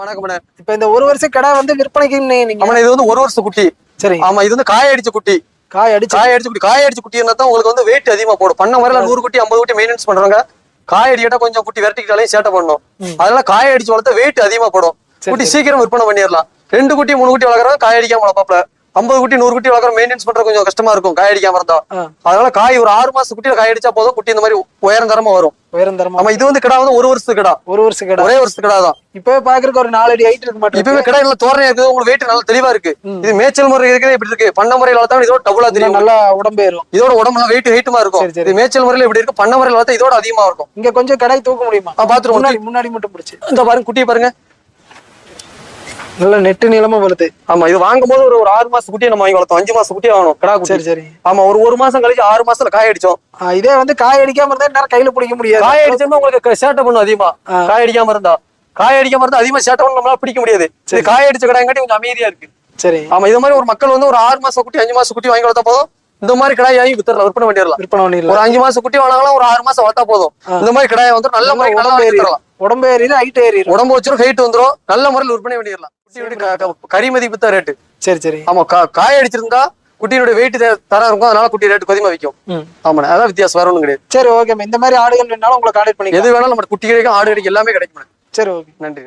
வணக்கம் இப்ப இந்த ஒரு வருஷம் கடை வந்து விற்பனைக்கு நீங்க இது வந்து ஒரு வருஷம் குட்டி. சரி. ஆமா இது வந்து காய அடிச்ச குட்டி. காய் அடிச்சு காய அடிச்ச குட்டி. காய அடிச்ச குட்டி இருந்தா தான் உங்களுக்கு வந்து வெயிட் அதிகமா போடும். பண்ண முறையில நூறு குட்டி ஐம்பது குட்டி மெயின்டெனன்ஸ் பண்றவங்க காய அடிக்கிட்டா கொஞ்சம் குட்டி விரட்டிக்கிட்டாலையும் சேட்டை பண்ணும். அதனால காய அடிச்சு வளர்த்தா வெயிட் அதிகமா போடும். குட்டி சீக்கிரம் விற்பனை பண்ணிடலாம். ரெண்டு குட்டி மூணு குட்டி வளர்க்குறவங்க காய அடிக்காம வளர்ப்பாப்ல. ஐம்பது குட்டி நூறு குட்டி வளர்க்குற மெயின்டெனன்ஸ் பண்ற கொஞ்சம் கஷ்டமா இருக்கும் காய அடிக்காம இருந்தா. அதனால காய் ஒரு ஆறு மாசம் குட்டியில காய அடிச்சா போதும் குட்டி இந்த மாதிரி உயரம் தரமா வரும். உயரம் தரமா ஆமா இது வந்து கிடா வந்து ஒரு வருஷத்துக்கு கிடா. ஒரு வருஷம் கடை. ஒரே வருஷத்துக்கு கிடா தான். இப்பவே பாக்குறதுக்கு ஒரு நாலு அடி ஹைட் இருக்க மாட்டேன் இப்பவே கடை நல்லா தோரணையா இருக்குது உங்களுக்கு வெயிட் நல்லா தெளிவா இருக்கு. இது மேய்ச்சல் முறை இருக்கிறது இப்படி இருக்கு. பண்ண முறையில வளர்த்தா இதோட டபுளா தெரியும். நல்லா உடம்பேறும் இதோட உடம்புல வெயிட் ஹைட்டுமா இருக்கும். இது மேய்ச்சல் முறையில இப்படி இருக்கு பண்ண முறையில வளர்த்தா இதோட அதிகமா இருக்கும். இங்க கொஞ்சம் கடை தூக்க முடியுமா? பாத்துருவோம் முன்னாடி முன்னாடி மட்டும் பிடிச்சு. இந்த பாருங்க குட்டியை பாருங்க. நல்ல நெட்டு நீளமா வளர்த்து ஆமா இது வாங்கும் போது ஒரு ஒரு ஆறு மாசம் குட்டியை நம்ம வாங்கி வளர்த்தோம். அஞ்சு மாசம் குட்டியை வாங்கணும். கடா சரி சரி. ஆமா ஒரு ஒரு மாசம் கழிச்சு ஆறு மாசத்துல காய அடிச்சோம். இதே வந்து காய் அடிக்காம இருந்தா நேரம் கையில பிடிக்க முடியாது. காய அடிச்சோம்னா உங்களுக்கு சேட்டை பண்ணும் அதிகமா. காய அடிக்காம இருந்தா. காய அடிக்காம இருந்தா அதிகமா சேட்டை பண்ண நம்மளால பிடிக்க முடியாது. இது காய அடிச்ச கடாயங்காட்டி கொஞ்சம் அமைதியா இருக்கு. சரி. ஆமா இது மாதிரி ஒரு மக்கள் வந்து ஒரு ஆறு மாசம் குட்டி அஞ்சு மாசம் குட்டி வாங்கி வளர்த்தா போதும். இந்த மாதிரி கடாய் வாங்கி வித்துறலாம் விற்பனை பண்ணிடலாம். விற்பனை பண்ணிடலாம். ஒரு அஞ்சு மாசம் குட்டி வாங்கினாலும் ஒரு ஆறு மாசம் வளர்த்தா போதும். இந்த மாதிரி கடாயை வந்து நல்ல மாதிரி நல்லா வித்துறலாம் உடம்பு ஏறிடும் ஹைட் ஏறிடும் உடம்பு வச்சிரும் ஹைட் வந்துரும். நல்ல முறையில் விற்பனை பண்ணிடலாம் குட்டியோட கறி மதிப்பு தான் ரேட்டு சரி சரி. ஆமா கா- காய அடிச்சிருந்தா குட்டியோட வெயிட் தரம் இருக்கும். அதனால குட்டி ரேட் அதிகமா விற்கும் ம். ஆமா அதான் வித்தியாசம் வேற ஒண்ணும் கிடையாது. சரி ஓகே இந்த மாதிரி ஆடுகள் வேணாலும் உங்களை கான்டாக்ட் பண்ணிக்கலாம். எது வேணாலும் நம்ம குட்டி கிடைக்கும் ஆடு கிடைக்கும் எல்லாமே கிடைக்கும் சரி ஓகே நன்றி.